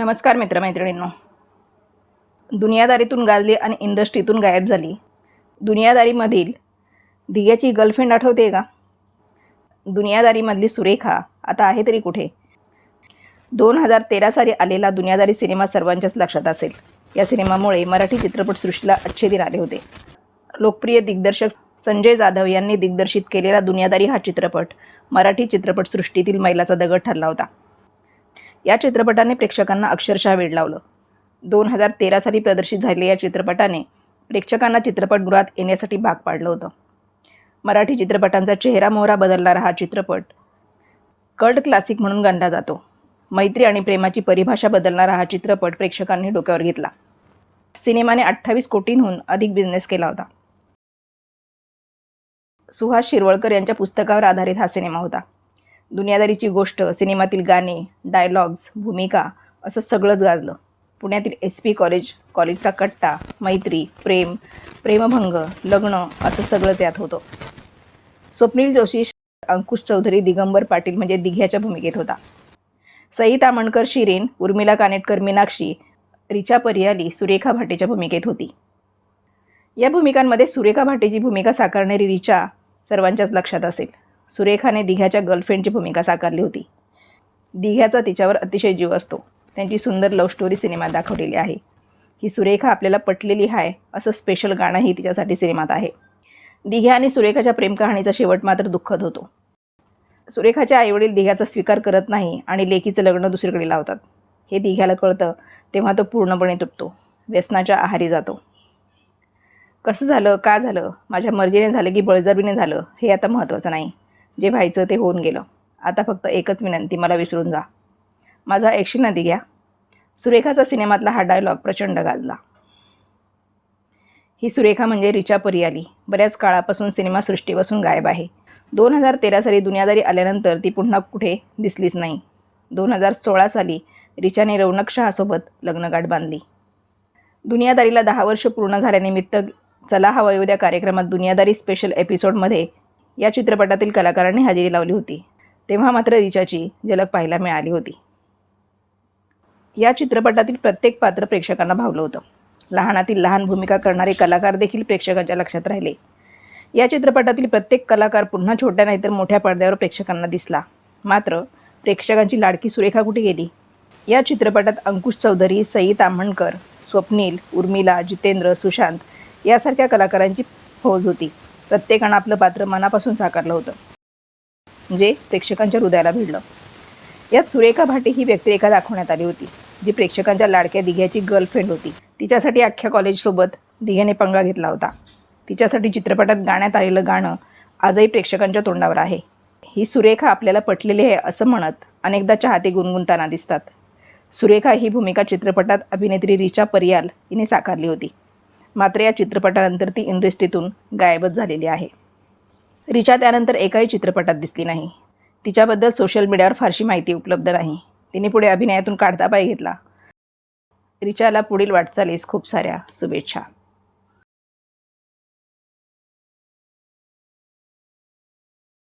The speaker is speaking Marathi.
नमस्कार मित्रमैत्रिणींनो. दुनियादारीतून गाजली आणि इंडस्ट्रीतून गायब झाली. दुनियादारीमधील दिग्याची गर्लफ्रेंड आठवते का? दुनियादारीमधली सुरेखा आता आहे तरी कुठे? दोन हजार तेरा साली आलेला दुनियादारी सिनेमा सर्वांच्याच लक्षात असेल. या सिनेमामुळे मराठी चित्रपटसृष्टीला अच्छे दिन आले होते. लोकप्रिय दिग्दर्शक संजय जाधव यांनी दिग्दर्शित केलेला दुनियादारी हा चित्रपट मराठी चित्रपटसृष्टीतील मैलाचा दगड ठरला होता. या चित्रपटाने प्रेक्षकांना अक्षरशः वेड लावलं. दोन हजार तेरा साली प्रदर्शित झालेल्या या चित्रपटाने प्रेक्षकांना चित्रपटगृहात येण्यासाठी भाग पाडलं होतं. मराठी चित्रपटांचा चेहरा मोहरा बदलणारा हा चित्रपट कल्ट क्लासिक म्हणून गणला जातो. मैत्री आणि प्रेमाची परिभाषा बदलणारा हा चित्रपट प्रेक्षकांनी डोक्यावर घेतला. सिनेमाने अठ्ठावीस कोटींहून अधिक बिझनेस केला होता. सुहास शिरवळकर यांच्या पुस्तकावर आधारित हा सिनेमा होता. दुनियादारीची गोष्ट सिनेमातील गाणे डायलॉग्स भूमिका असं सगळंच गाजलं. पुण्यातील एस पी कॉलेज कॉलेजचा कट्टा मैत्री प्रेम प्रेमभंग लग्न असं सगळंच यात होतं. स्वप्नील जोशी अंकुश चौधरी दिगंबर पाटील म्हणजे दिघ्याच्या भूमिकेत होता. सई तामणकर शिरीन उर्मिला कानेटकर मीनाक्षी रिचा परियाली सुरेखा भाटेच्या भूमिकेत होती. या भूमिकांमध्ये सुरेखा भाटेची भूमिका साकारणारी रिचा सर्वांच्याच लक्षात असेल. सुरेखाने दिघ्याच्या गर्लफ्रेंडची भूमिका साकारली होती. दिघ्याचा तिच्यावर अतिशय जीव असतो. त्यांची सुंदर लव्ह स्टोरी सिनेमात दाखवलेली आहे. ही सुरेखा आपल्याला पटलेली आहे असं स्पेशल गाणंही तिच्यासाठी सिनेमात आहे. दिघ्या आणि सुरेखाच्या प्रेमकहाणीचा शेवट मात्र दुःखद होतो. सुरेखाच्या आईवडील दिघ्याचा स्वीकार करत नाही आणि लेकीचं लग्न दुसरीकडे लावतात. हे दिघ्याला कळतं तेव्हा तो पूर्णपणे तुटतो. व्यसनाच्या आहारी जातो. कसं झालं का झालं माझ्या मर्जीने झालं की बळजबीने झालं हे आता महत्त्वाचं नाही. जे व्हायचं ते होऊन गेलं. आता फक्त एकच विनंती मला विसरून जा. माझा एकशे नदी घ्या. सुरेखाचा सिनेमातला हा डायलॉग प्रचंड गाजला. ही सुरेखा म्हणजे रिचा परियाली बऱ्याच काळापासून सिनेमासृष्टीपासून गायब आहे. दोन हजार तेरा साली दुनियादारी आल्यानंतर ती पुन्हा कुठे दिसलीच नाही. दोन हजार सोळा साली रिचाने रौनक शहासोबत लग्नगाठ बांधली. दुनियादारीला दहा वर्ष पूर्ण झाल्यानिमित्त चला हवा येऊ द्या कार्यक्रमात दुनियादारी स्पेशल एपिसोडमध्ये या चित्रपटातील कलाकारांनी हजेरी लावली होती. तेव्हा मात्र रिचाची झलक पाहायला मिळाली होती. या चित्रपटातील प्रत्येक पात्र प्रेक्षकांना भावलं होतं. लहानातील लहान भूमिका करणारे कलाकार देखील प्रेक्षकांच्या लक्षात राहिले. या चित्रपटातील प्रत्येक कलाकार पुन्हा छोट्या नाहीतर मोठ्या पडद्यावर प्रेक्षकांना दिसला. मात्र प्रेक्षकांची लाडकी सुरेखा कुठे गेली? या चित्रपटात अंकुश चौधरी सई ताम्हणकर स्वप्नील उर्मिला जितेंद्र सुशांत यासारख्या कलाकारांची फौज होती. प्रत्येकानं आपलं पात्र मनापासून साकारलं होतं. जे प्रेक्षकांच्या हृदयाला भिडलं. यात सुरेखा भाटे ही व्यक्तिरेखा दाखवण्यात आली होती जी प्रेक्षकांच्या लाडक्या दिघ्याची गर्लफ्रेंड होती. तिच्यासाठी अख्ख्या कॉलेजसोबत दिघ्याने पंगा घेतला होता. तिच्यासाठी चित्रपटात गाण्यात आलेलं गाणं आजही प्रेक्षकांच्या तोंडावर आहे. ही सुरेखा आपल्याला पटलेली आहे असं म्हणत अनेकदा चाहते गुणगुणताना दिसतात. सुरेखा ही भूमिका चित्रपटात अभिनेत्री रिचा परियाल हिने साकारली होती. मात्र या चित्रपटानंतर ती इंडस्ट्रीतून गायबच झालेली आहे. रिचा त्यानंतर एकाही चित्रपटात दिसली नाही. तिच्याबद्दल सोशल मीडियावर फारशी माहिती उपलब्ध नाही. तिने पुढे अभिनयातून काढता पाय घेतला. रिचाला पुढील वाटचालीस खूप साऱ्या शुभेच्छा.